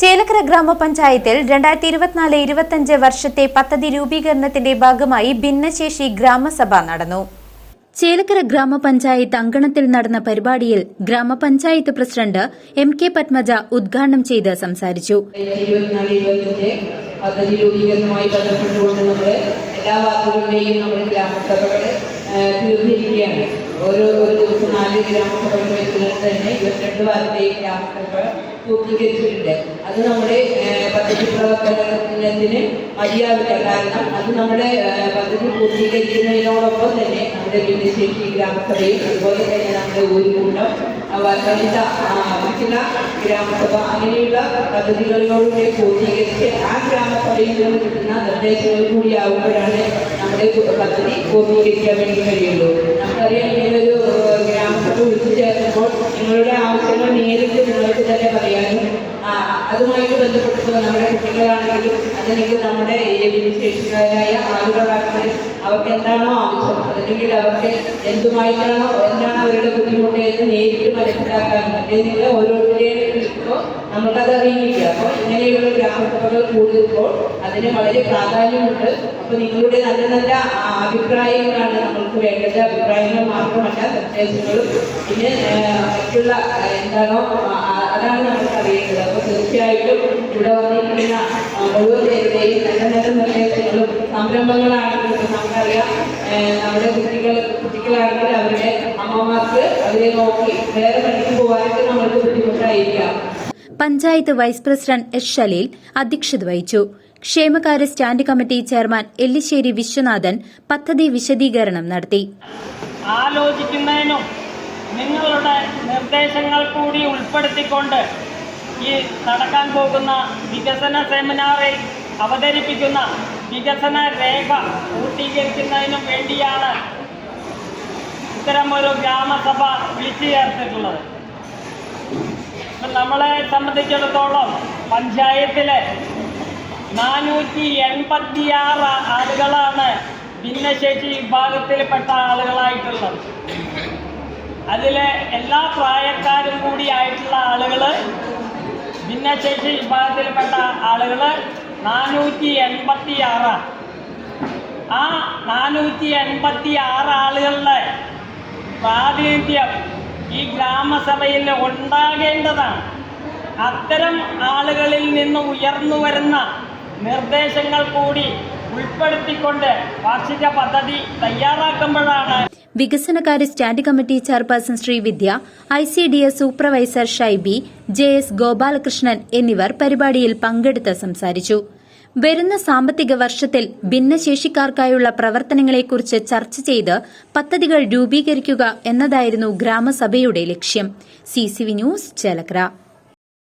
ചേലക്കര ഗ്രാമപഞ്ചായത്തിൽ രണ്ടായിരത്തി ഇരുപത്തിനാല് ഇരുപത്തിയഞ്ച് വർഷത്തെ പദ്ധതി രൂപീകരണത്തിന്റെ ഭാഗമായി ഭിന്നശേഷി ഗ്രാമസഭ നടന്നു. ചേലക്കര ഗ്രാമപഞ്ചായത്ത് അങ്കണത്തിൽ നടന്ന പരിപാടിയിൽ ഗ്രാമപഞ്ചായത്ത് പ്രസിഡന്റ് എം കെ പത്മജ ഉദ്ഘാടനം ചെയ്ത് സംസാരിച്ചു. ഇരുപത്തഞ്ച് പദ്ധതി രൂപീകരണവുമായി ബന്ധപ്പെട്ടുകൊണ്ട് നമ്മൾ എല്ലാ വാർഡുകളുടെയും നമ്മുടെ ഗ്രാമസഭകൾ തീർന്നിരിക്കുകയാണ്. ഓരോ ഒരു ദിവസം നാല് ഗ്രാമസഭകൾ വെച്ചുകൊണ്ട് തന്നെ ഇരുപത്തിരണ്ട് വാർഡിലെയും ഗ്രാമസഭ പൂർത്തീകരിച്ചിട്ടുണ്ട് അത് നമ്മുടെ പദ്ധതി പ്രവർത്തനത്തിന് മര്യാദ കാരണം അത് നമ്മുടെ പദ്ധതി പൂർത്തീകരിക്കുന്നതിനോടൊപ്പം തന്നെ നമ്മുടെ ഭിന്നശേഷി ഗ്രാമസഭയും അതുപോലെ തന്നെ നമ്മുടെ ഊരുകൂട്ടം വനിത മറ്റുള്ള ഗ്രാമസഭ അങ്ങനെയുള്ള പദ്ധതികളിലൂടെ പൂർത്തീകരിച്ച് ആ ഗ്രാമസഭയിൽ നിന്ന് കിട്ടുന്ന നിർദ്ദേശങ്ങൾ കൂടി ആവുമ്പോഴാണ് നമ്മുടെ പദ്ധതി പൂർത്തീകരിക്കാൻ വേണ്ടി കഴിയുള്ളൂ. നമുക്കറിയാം ഇങ്ങനൊരു ഗ്രാമസഭ വിളിച്ചു ചേർന്നപ്പോൾ നിങ്ങളുടെ ആവശ്യങ്ങൾ നേരിട്ട് നിങ്ങൾക്ക് തന്നെ പറയാനും ആ, അതുമായിട്ട് ബന്ധപ്പെട്ട് നമ്മുടെ കുട്ടികളാണെങ്കിലും അതല്ലെങ്കിൽ നമ്മുടെ ഈ ഭിന്നശേഷിക്കാരായ ആളുകളാണെങ്കിലും അവർക്ക് എന്താണോ ആവശ്യം അല്ലെങ്കിൽ അവർക്ക് എന്തുമായിട്ടാണോ എന്താണ് അവരുടെ ബുദ്ധിമുട്ട് എന്ന് നേരിട്ട് മനസ്സിലാക്കാൻ അല്ലെങ്കിൽ ഓരോരുത്തരെയും വിളിക്കുമ്പോൾ നമുക്കത് അറിയില്ല. അപ്പോൾ ഇങ്ങനെയുള്ള ഗ്രാമസഭകൾ കൂടുമ്പോൾ അതിന് വളരെ പ്രാധാന്യമുണ്ട്. അപ്പോൾ നിങ്ങളുടെ നല്ല നല്ല അഭിപ്രായങ്ങളാണ് നമ്മൾക്ക് വേണ്ടത്. അഭിപ്രായങ്ങൾ മാത്രമല്ല നിർദ്ദേശങ്ങളും. പിന്നെ മറ്റുള്ള എന്താണോ അതാണ് നമുക്ക് അറിയേണ്ടത് അപ്പോൾ തീർച്ചയായിട്ടും ഇവിടെ വന്നിരിക്കുന്ന മുഴുവൻ പേരുടെയും നല്ല നല്ല നിർദ്ദേശങ്ങളും സംരംഭങ്ങളാണെങ്കിലും നമുക്കറിയാം. നമ്മുടെ കുട്ടികൾ കുട്ടികളാണെങ്കിൽ അവരുടെ അമ്മമാർക്ക് അവരെ നോക്കി വേറെ പണിക്ക് പോകാനൊക്കെ നമ്മൾക്ക് ബുദ്ധിമുട്ടായിരിക്കാം. Panchayat vice president S Shaleel അധ്യക്ഷത വഹിച്ചു. ക്ഷേമകാര്യ stand committee chairman Ellissery Viswanathan പദ്ധതി വിശദീകരണം നടത്തി. ആലോചിക്കുന്നതിനും നിങ്ങളുടെ നിർദ്ദേശങ്ങൾ കൂടി ഉൾപ്പെടുത്തിക്കൊണ്ട് ഈ നടക്കാൻ പോകുന്ന വികസന സെമിനാറിൽ അവതരിപ്പിക്കുന്ന വികസന രേഖ പൂർത്തീകരിക്കുന്നതിനും വേണ്ടിയാണ് ഇത്തരമൊരു ഗ്രാമസഭ വിളിച്ചു ചേർത്തിട്ടുള്ളത്. നമ്മളെ സംബന്ധിച്ചിടത്തോളം പഞ്ചായത്തിലെ നാനൂറ്റി എൺപത്തിയാറ് ആളുകളാണ് ഭിന്നശേഷി വിഭാഗത്തിൽപ്പെട്ട ആളുകളായിട്ടുള്ളത്. അതിലെ എല്ലാ പ്രായക്കാരും കൂടിയായിട്ടുള്ള ആളുകൾ ഭിന്നശേഷി വിഭാഗത്തിൽപ്പെട്ട ആളുകൾ നാനൂറ്റി എൺപത്തി ആറാണ് ആ നാനൂറ്റി എൺപത്തി ആറ് ആളുകളുടെ പ്രാതിനിധ്യം ഈ ഗ്രാമസഭയിൽ ഉണ്ടാകേണ്ടതാണ്. അത്തരം ആളുകളിൽ നിന്ന് ഉയർന്നു വരുന്ന നിർദ്ദേശങ്ങൾ കൂടി ഉൾപ്പെടുത്തിക്കൊണ്ട് വാർഷിക പദ്ധതി തയ്യാറാക്കുമ്പോഴാണ് വികസനകാര്യ stand committee chairperson Sreevidya I C D S supervisor Shaiby J S Gopalakrishnan എന്നിവർ പരിപാടിയിൽ പങ്കെടുത്ത് സംസാരിച്ചു. വരുന്ന സാമ്പത്തിക വർഷത്തിൽ ഭിന്നശേഷിക്കാർക്കായുള്ള പ്രവർത്തനങ്ങളെക്കുറിച്ച് ചർച്ച ചെയ്ത് പദ്ധതികൾ രൂപീകരിക്കുക എന്നതായിരുന്നു ഗ്രാമസഭയുടെ ലക്ഷ്യം. C news Chelakkara.